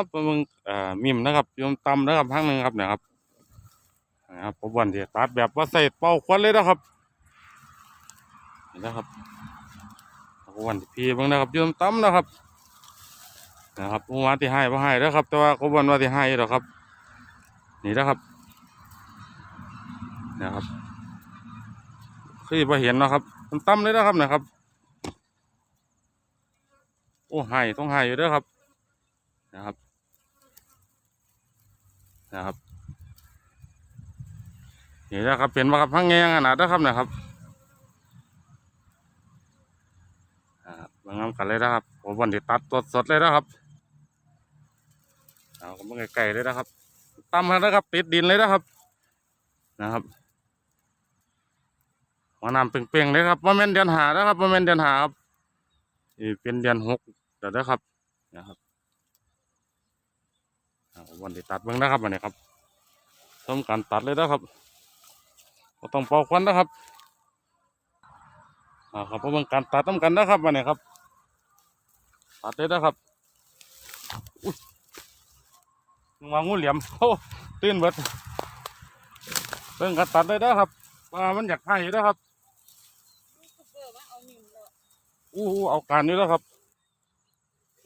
ครับมึงเอ่อมิมนะครับยมตำนะครับพังหนึ่งครับนะครับนะครับผมวันที่ตัดแบบว่าใส่เป่าควันเลยนะครับนี่นะครับผมวันที่พีบิ่งนะครับยมตำนะครับนะครับผมว่าที่ให้บ่ให้แล้วครับ แต่ว่าผมวันว่าที่ให้หรอครับ นี่นะครับนะครับคือพอเห็นนะครับมันตำเลยนะครับนะครับโอ้ให้ต้องให้อยู่ด้วยครับนะครับ นะครับนี่นะครับเป็นว่าครับพังแงงขนาดนะครับนะครับบางงามกันเลยนะครับผมวันที่ตัดสดๆเลยนะครับเอาผมไก่ๆเลยนะครับตำมาแล้วครับ ติดดินเลยนะครับ นะครับหัวน้ำเป่งๆเลยครับว่าแม่นเดือนหานะครับว่าแม่นเดือนหาครับนี่เป็นเดือนหกเดี๋ยวนะครับนะครับ วันที่ตัดเบิ่งนะครับวันนี้ครับทำการตัดเลยนะครับก็ต้องเป่าควันนะครับอ่าครับเพราะมันการตัดต้องกันนะครับวันนี้ครับ ตัดเลยนะครับอุ้ยวางูเหลี่ยมโอ้ตื่นเบิดเรื่องการตัดเลยนะครับว่ามันอยากให้นะครับอู้หูเอาการนี้แล้วครับ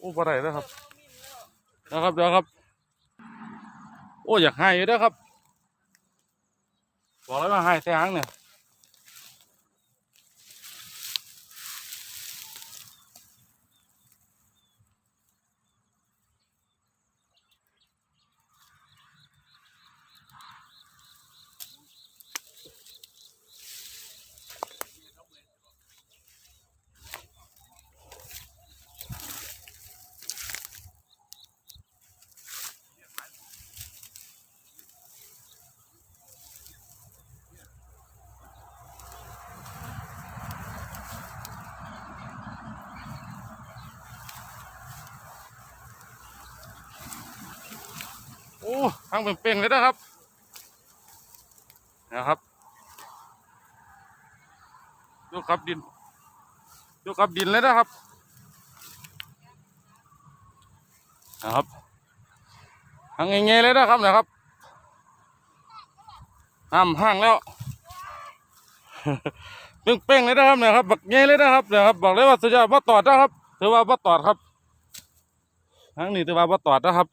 อู้บ่ได้แล้วครับนะครับเดี๋ยวครับ โอ้อยากให้อยู่นะครับ บอกแล้วว่าให้แท้งเนี่ย ทางเป็นเป่งๆเลยนะครับนะครับยกกับดินยกกับดินเลยนะครับนะครับทางเงี้ยๆเลยนะครับนะครับห้ามห้างแล้วเป่งๆเลยนะครับนะครับบักเงี้ยเลยนะครับนะครับบอกเลยว่าสุดยอดว่าตอดนะครับ ถือว่าว่าตอดครับทางนี้ถือว่าว่าตอดนะครับ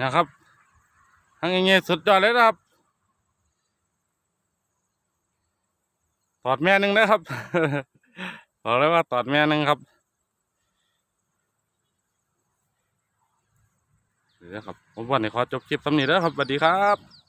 นะครับทางเงี้ยสุดยอดเลยนะครับตอดแม่นึงนะครับบอกเลยว่าตอดแม่นึงครับเดี๋ยวครับผมวันนี้ขอจบคลิปสำนีแล้วครับสวัสดีครับ